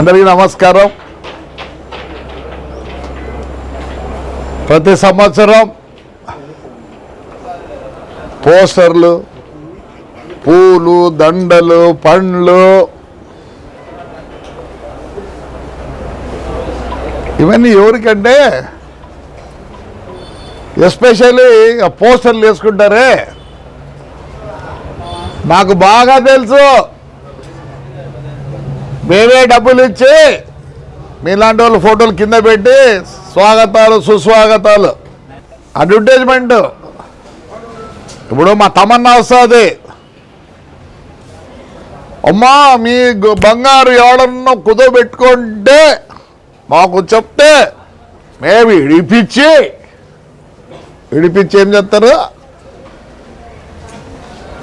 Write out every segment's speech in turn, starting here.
అందరికీ నమస్కారం. ప్రతి సంవత్సరం పోస్టర్లు పూలు దండలు పండ్లు ఇవన్నీ ఎవరికంటే? ఎస్పెషల్లీ పోస్టర్లు వేసుకుంటారే. నాకు బాగా తెలుసు. మేమే డబ్బులు ఇచ్చి మీలాంటి వాళ్ళు ఫోటోలు కింద పెట్టి స్వాగతాలు సుస్వాగతాలు. అడ్వర్టైజ్మెంట్. ఇప్పుడు మా తమన్నా వస్తుంది. అమ్మా మీ బంగారు ఎవడన్నా కుదోబెట్టుకుంటే మాకు చెప్తే మేము ఇడిపించి ఇడిపించి ఏం చేస్తారు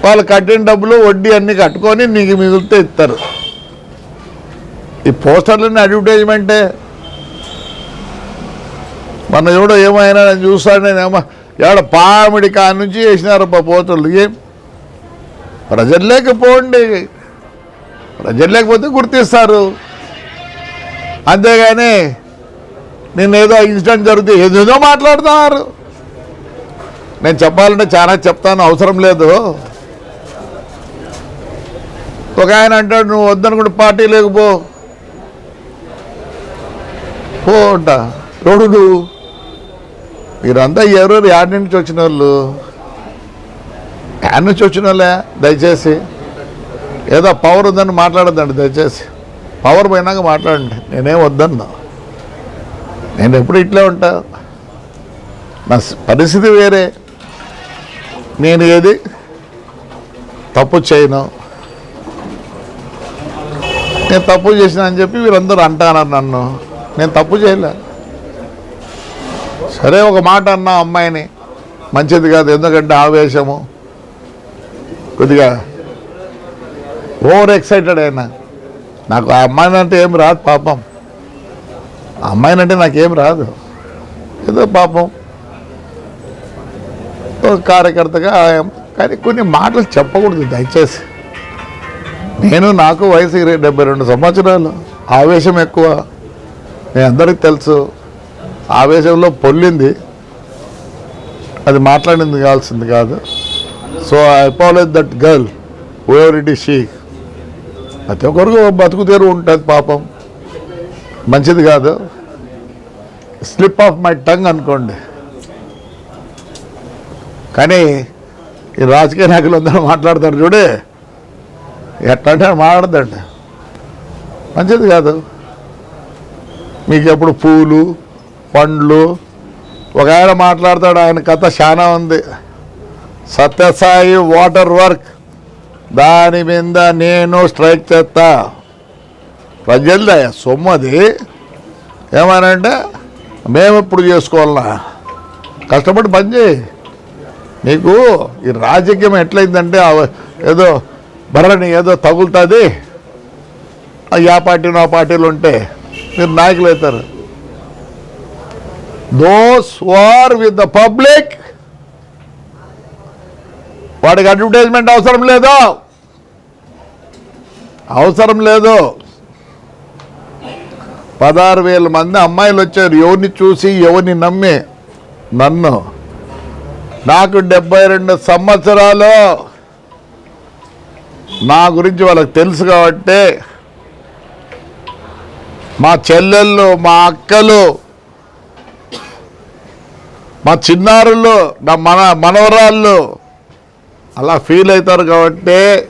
వాళ్ళు కట్టిన డబ్బులు వడ్డీ అన్నీ కట్టుకొని నీకు మిగిలితే ఇస్తారు. ఈ పోస్టర్లన్నీ అడ్వర్టైజ్మెంటే. మన ఎవడో ఏమైనా నేను చూస్తాను నేను ఏమో ఎవడ పామిడి కాడ నుంచి వేసినారబ్బా పోస్టర్లు ఏం? ప్రజలు లేకపోండి. ప్రజలు లేకపోతే గుర్తిస్తారు. అంతేగాని నేను ఏదో ఇన్సిడెంట్ జరిగితే ఏదేదో మాట్లాడుతున్నారు. నేను చెప్పాలంటే చాలా చెప్తాను అవసరం లేదు. ఒక ఆయన అంటాడు నువ్వు వద్దనుకుంటే పార్టీ లేకపో. పో అంట ఎవడు మీరంతా ఎవరెవరు యాడ్ నుంచి వచ్చిన వాళ్ళు యాడ్ నుంచి వచ్చిన వాళ్ళే దయచేసి. ఏదో పవర్ ఉందని మాట్లాడద్దండి దయచేసి. పవర్ పోయినాక మాట్లాడండి. నేనేం వద్దన్నా. నేను ఎప్పుడు ఇట్లే ఉంటా. నా పరిస్థితి వేరే. నేను ఏది తప్పు చేయను. నేను తప్పు చేసిన అని చెప్పి వీరందరూ అంటున్నారు నన్ను. నేను తప్పు చేయలే. సరే ఒక మాట అన్నా అమ్మాయిని. మంచిది కాదు ఎందుకంటే ఆవేశము. కొద్దిగా ఓవర్ ఎక్సైటెడ్ అయినా. నాకు ఆ అమ్మాయిని అంటే ఏం రాదు పాపం. ఆ అమ్మాయిని అంటే నాకేం రాదు. ఏదో పాపం. కార్యకర్తగా కానీ కొన్ని మాటలు చెప్పకూడదు దయచేసి. నేను నాకు వయసు డెబ్బై రెండు సంవత్సరాలు. ఆవేశం ఎక్కువ. మీ అందరికి తెలుసు ఆవేశంలో పొల్లింది. అది మాట్లాడింది కావాల్సింది కాదు. So I apologise that girl over it she ప్రతి ఒక్కరికి బతుకు తీరు ఉంటుంది పాపం. మంచిది కాదు. స్లిప్ ఆఫ్ మై టంగ్ అనుకోండి. కానీ ఈ రాజకీయ నాయకులు అందరూ మాట్లాడతారు చూడే. ఎట్లా అంటే మాట్లాడదండి మంచిది కాదు. మీకు ఎప్పుడు పూలు పండ్లు ఒక ఆయన మాట్లాడతాడు ఆయన కథ చాలా ఉంది. Sathyasai water work. దాని మీద నేను స్ట్రైక్ చేస్తా. ప్రజలదే సొమ్ము అది. ఏమనంటే మేము ఇప్పుడు చేసుకోవాలన్నా కష్టపడి పని చేయి. నీకు ఈ రాజకీయం ఎట్లయిందంటే ఏదో బర్రని ఏదో తగులుతుంది. ఆ పార్టీ నా పార్టీలు ఉంటే. మీరు నాయకులు అవుతారు. Those who're with the public వాడికి అడ్వర్టైజ్మెంట్ అవసరం లేదు. అవసరం లేదు. పదహారు వేల మంది అమ్మాయిలు వచ్చారు. ఎవరిని చూసి ఎవరిని నమ్మి? నన్ను. నాకు డెబ్బై రెండు సంవత్సరాలు. నా గురించి వాళ్ళకి తెలుసు కాబట్టి మా చెల్లెళ్ళు మా అక్కలు మా చిన్నారులు నా మన మనవరాళ్ళు అలా ఫీల్ అవుతారు కాబట్టి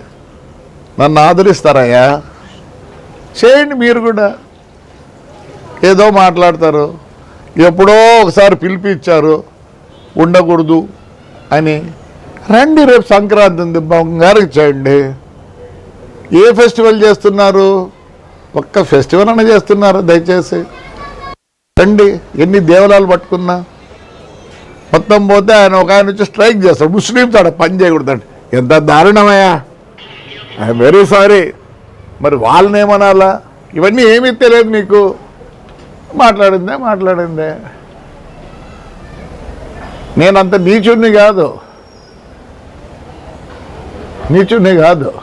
నన్ను ఆదరిస్తారయ్యా. చేయండి మీరు కూడా. ఏదో మాట్లాడతారు. ఎప్పుడో ఒకసారి పిలిపించారు ఉండకూడదు అని. రండి రేపు సంక్రాంతి ఉంది బంగారు చేయండి. ఏ ఫెస్టివల్ చేస్తున్నారు? ఒక్క ఫెస్టివల్ అని చేస్తున్నారు దయచేసి. రండి ఎన్ని దేవాలయాలు పట్టుకున్నా. మొత్తం పోతే ఆయన ఒక ఆయన వచ్చి స్ట్రైక్ చేస్తాడు ముస్లింస్ ఆడ పని చేయకూడదండి. ఎంత దారుణమయ్యా. ఐఎమ్ వెరీ సారీ మరి వాళ్ళని ఏమనాలా? ఇవన్నీ ఏమీ తెలియదు నీకు. మాట్లాడిందే మాట్లాడిందే. నేనంత నీచుడిని కాదు. నీచుడిని కాదు.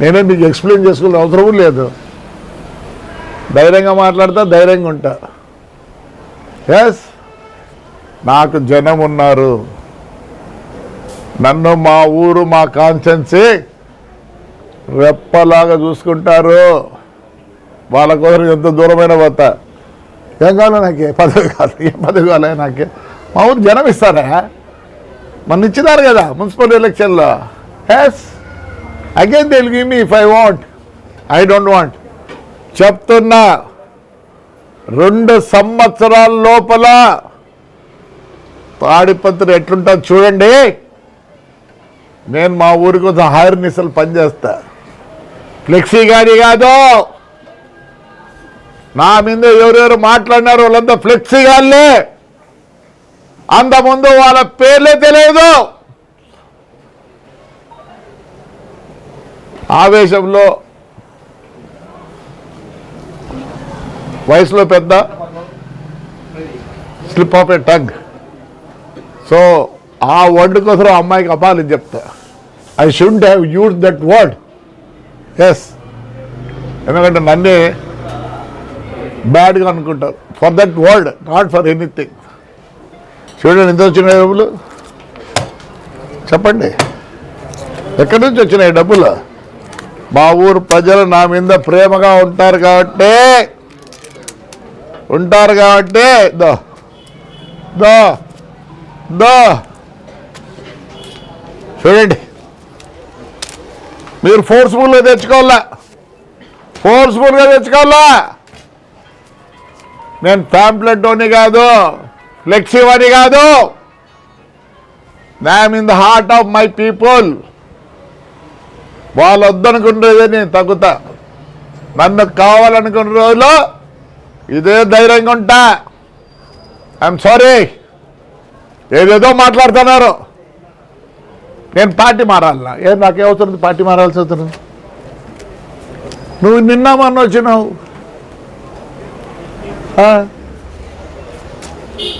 నేనే మీకు ఎక్స్ప్లెయిన్ చేసుకునే అవసరం లేదు. ధైర్యంగా మాట్లాడతా ధైర్యంగా ఉంటా. ఎస్ నాకు జనం ఉన్నారు. నన్ను మా ఊరు మా కాన్షియన్సే రెప్పలాగా చూసుకుంటారు. వాళ్ళ కోసం ఎంత దూరమైన పోతా. ఏం కావాలి నాకే? పదవి కాదు. ఏం పదవి కావాలి నాకే? మా ఊరు జనం ఇస్తారా? మన ఇచ్చినారు కదా మున్సిపల్ ఎలక్షన్లో. Yes again Telugu me if I want I don't want చెప్తున్నా రెండు సంవత్సరాల లోపల తాడిపత్రి ఎట్లుంటుంది చూడండి. నేను మా ఊరి కోసం హైర్ నిసలు పనిచేస్తా. ఫ్లెక్సీ గాడి కాదు. నా మీద ఎవరెవరు మాట్లాడినారు వాళ్ళంతా ఫ్లెక్సీ గాళ్ళే. అంత ముందు వాళ్ళ పేర్లే తెలియదు. ఆవేశంలో వయసులో పెద్ద slip of a tongue so ఆ వర్డ్ కోసం ఆ అమ్మాయికి అపాలి చెప్తా. I should have use that word yes ఎందుకంటే నన్నే బ్యాడ్గా అనుకుంటారు. For that word not for anything చూడండి ఎంత వచ్చినాయి డబ్బులు? చెప్పండి. ఎక్కడి నుంచి వచ్చినాయి డబ్బులు? మా ఊరు ప్రజలు నా మీద ప్రేమగా ఉంటారు కాబట్టి ఉంటారు కాబట్టి దో దో దో. చూడండి. మీరు ఫోర్స్ఫుల్గా తెచ్చుకోవాలా? ఫోర్స్ఫుల్గా తెచ్చుకోవాలా? నేను ప్యాంప్లెట్ అని కాదు ఫ్లెక్సీ అని కాదు. I'm in the heart of my people వాళ్ళు వద్దనుకునేదే నేను తగ్గుతా. నన్ను కావాలనుకున్న రోజులో ఇదే ధైర్యంగా ఉంటా. ఐఎమ్ సారీ ఏదేదో మాట్లాడుతున్నారు. నేను పార్టీ మారాలనా? ఏ నాకే అవుతుంది పార్టీ మారాల్సి అవుతుంది నువ్వు నిన్న మొన్న వచ్చినావు.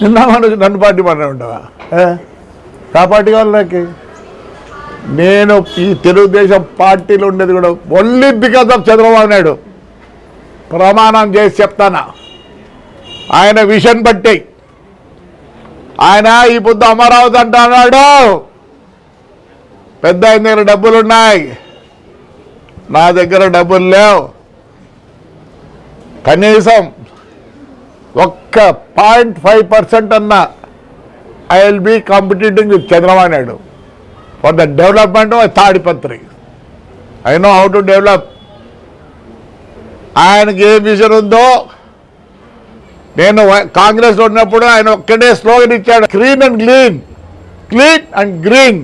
నిన్న మొన్న వచ్చి నన్ను పార్టీ మారే ఉంటావా? నా పార్టీ కావాలి నాకు. నేను ఈ తెలుగుదేశం పార్టీలో ఉండేది కూడా only because of Chandrababu Naidu. ప్రమాణం చేసి చెప్తానా? ఆయన విషన్ బట్టి. ఆయన ఈ పొద్దు అమరావతి అంటున్నాడు. పెద్ద ఆయన దగ్గర డబ్బులు ఉన్నాయి నా దగ్గర డబ్బులు లేవు. కనీసం ఒక్క పాయింట్ ఫైవ్ పర్సెంట్ అన్న I will be competing with Chandrababu Naidu. For the development of Tadipatri I know how to develop ఆయనకి ఏ విజన్ ఉందో నేను కాంగ్రెస్ కాంగ్రెస్లో ఉన్నప్పుడు ఆయన ఒక్కడే స్లోగన్ ఇచ్చాడు clean and green clean and green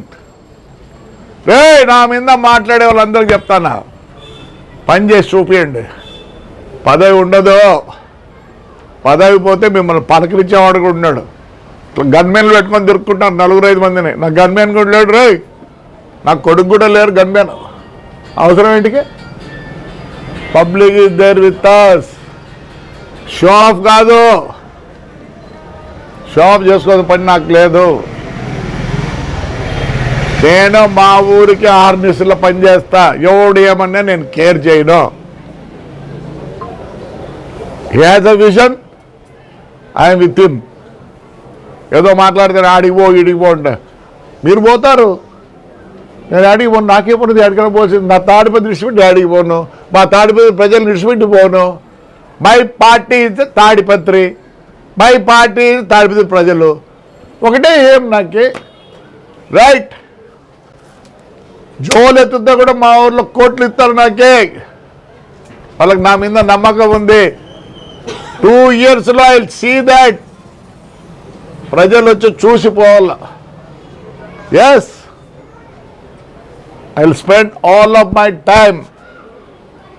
రే నా మీద మాట్లాడే వాళ్ళందరికీ చెప్తానా? పని చేసి చూపియండి. పదవి ఉండదు. పదవి పోతే మిమ్మల్ని పలకరించేవాడు కూడా ఉన్నాడు. గన్మెన్లు పెట్టుకొని తిరుక్కుంటాను నలుగురు ఐదు మందిని. నా గన్మెన్ కూడా లేడు రే నాకు కొడుకు కూడా లేరు గన్మెన్ అవసరం ఏంటికి? Public is there with us show off కాదు. షో ఆఫ్ చేసుకోని పని నాకు లేదు. నేను మా ఊరికి ఆరు నిసుల పని చేస్తా. ఎవడు ఏమన్నా నేను కేర్ చేయను. Has a vision I'm with him ఏదో మాట్లాడితే ఆడికి పో ఈడికి అంటే. మీరు పోతారు. నేను ఆడికి పోను. నాకే పడుతుంది పోసింది నా తాడిపై విడిచిపెట్టి ఆడికి పోను. మా తాడిపై ప్రజలు విడిచిపెట్టి పోను. My party is Tadipatri. My party is Tadipatri ప్రజలు. ఒకటే ఏం నాకు? రైట్. జోలు ఎత్తుతా కూడా మా ఊర్లో కోట్లు ఇస్తారు నాకే. వాళ్ళకి నా మీద నమ్మకం ఉంది. టూ ఇయర్స్లో ఐ సీ దాట్. ప్రజలు వచ్చి చూసిపోవాల yes I spend all of my time